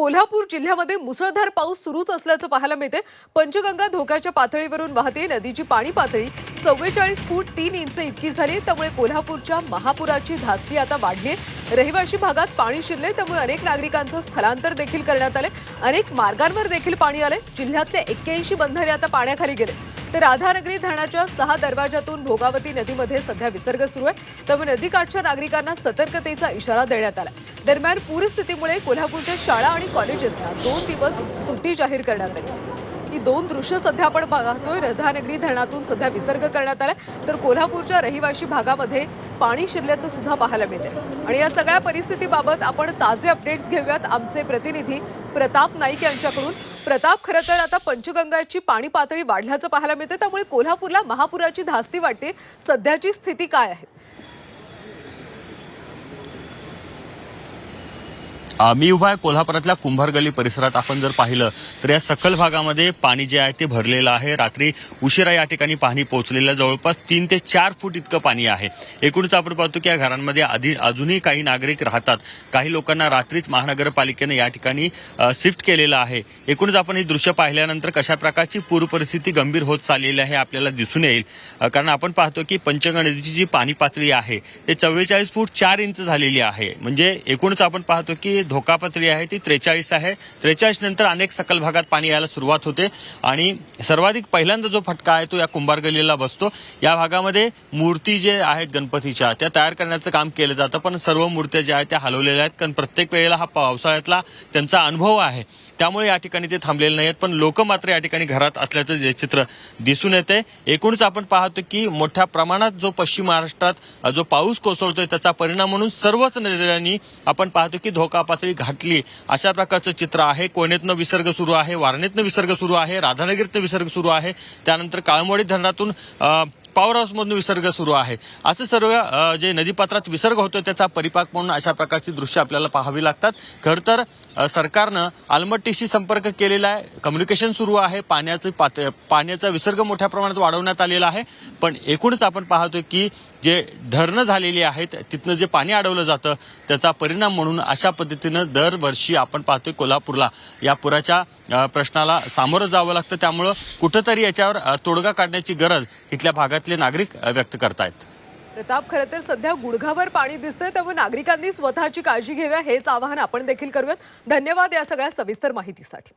कोल्हापूर जिल्ह्यामध्ये मुसळधार पाऊस सुरूच असल्याचं पाहायला मिळते. पंचगंगा धोक्याच्या पातळीवरून वाहते नदीची पाणी पातळी चव्वेचाळीस फूट तीन इंच इतकी झाली त्यामुळे कोल्हापूरच्या महापुराची धास्ती आता वाढली रहिवाशी भागात पाणी शिरले त्यामुळे अनेक नागरिकांचं स्थलांतर देखील करण्यात आले अनेक मार्गांवर देखील पाणी आले जिल्ह्यातले एक्क्याऐंशी बंधारे आता पाण्याखाली गेले. तर राधानगरी धरणाच्या सहा दरवाजातून भोगावती नदीमध्ये सध्या विसर्ग सुरू आहे. त्यामुळे नदीकाठच्या नागरिकांना सतर्कतेचा इशारा देण्यात आला. दरम्यान पूरस्थितीमुळे कोल्हापूरच्या शाळा आणि कॉलेजेसना दोन दिवस सुट्टी जाहीर करण्यात आली. ही दोन दृश्य सध्या आपण पाहतोय. राधानगरी धरणातून सध्या विसर्ग करण्यात आला. तर कोल्हापूरच्या रहिवाशी भागामध्ये पाणी शिरल्याचं सुद्धा पाहायला मिळते आणि या सगळ्या परिस्थितीबाबत आपण ताजे अपडेट्स घेऊयात. आमचे प्रतिनिधी प्रताप नाईक यांच्याकडून. प्रताप खरं तर आता पंचगंगाची पाणी पातळी वाढल्याचं पाहायला मिळते त्यामुळे कोल्हापूरला महापुराची धास्ती वाटते. सध्याची स्थिती काय आहे? मी उभा आहे कोल्हापुरातल्या कुंभार गली परिसरात. आपण जर पाहिलं तर या सखल भागामध्ये पाणी जे आहे ते भरलेलं आहे. रात्री उशिरा या ठिकाणी पाणी पोहोचलेलं जवळपास तीन ते चार फूट इतकं पाणी आहे. एकूणच आपण पाहतो की या घरांमध्ये आधी अजूनही काही नागरिक राहतात. काही लोकांना रात्रीच महानगरपालिकेनं या ठिकाणी शिफ्ट केलेलं आहे. एकूणच आपण ही दृश्य पाहिल्यानंतर कशा प्रकारची पूर परिस्थिती गंभीर होत चाललेली आहे आपल्याला दिसून येईल. कारण आपण पाहतो की पंचगंगा जी पाणी पातळी आहे ते चव्वेचाळीस फूट चार इंच झालेली आहे. म्हणजे एकूणच आपण पाहतो की धोका पातळी आहे ती त्रेचाळीस आहे. त्रेचाळीस नंतर अनेक सकल भागात पाणी यायला सुरुवात होते. आणि सर्वाधिक पहिल्यांदा जो फटका आहे तो या कुंभार गलीला बसतो. या भागामध्ये मूर्ती जे आहेत गणपतीच्या त्या तयार करण्याचं काम केलं जातं पण सर्व मूर्त्या ज्या आहेत त्या हलवलेल्या आहेत. कारण प्रत्येक वेळेला हा पावसाळ्यातला त्यांचा अनुभव आहे. त्यामुळे या ठिकाणी ते थांबलेले नाहीत पण लोक मात्र या ठिकाणी घरात असल्याचं जे चित्र दिसून येते. एकूणच आपण पाहतो की मोठ्या प्रमाणात जो पश्चिम महाराष्ट्रात जो पाऊस कोसळतोय त्याचा परिणाम म्हणून सर्वच नजरांनी आपण पाहतो की धोका पातळी घाटली. अशा प्रकारचं चित्र आहे. कोयनेतनं विसर्ग सुरू आहे वारणेतनं विसर्ग सुरू आहे राधानगरीतनं विसर्ग सुरू आहे. त्यानंतर काळमोळी धरणातून पावरहाऊसमधून हाऊसमधून विसर्ग सुरू आहे. असं सर्व जे नदीपात्रात विसर्ग होतो त्याचा परिपाक म्हणून अशा प्रकारची दृश्य आपल्याला पाहावी लागतात. खरं तर सरकारनं आलमट्टीशी संपर्क केलेला आहे. कम्युनिकेशन सुरू आहे. पाण्याचं पात पाण्याचा विसर्ग मोठ्या प्रमाणात वाढवण्यात आलेला आहे. पण एकूणच आपण पाहतो की जे धरणं झालेली आहेत तिथनं जे पाणी अडवलं जातं त्याचा परिणाम म्हणून अशा पद्धतीनं दरवर्षी आपण पाहतोय कोल्हापूरला. या पुराच्या प्रश्नाला सामोरं जावं लागतं. त्यामुळं कुठंतरी याच्यावर तोडगा काढण्याची गरज इथल्या भागात भागातले नागरिक व्यक्त करतायत. प्रताप खरं तर सध्या गुडघावर पाणी दिसतंय त्यामुळे नागरिकांनी स्वतःची काळजी घ्याव्या हेच आवाहन आपण देखील करूयात. धन्यवाद या सगळ्या सविस्तर माहितीसाठी.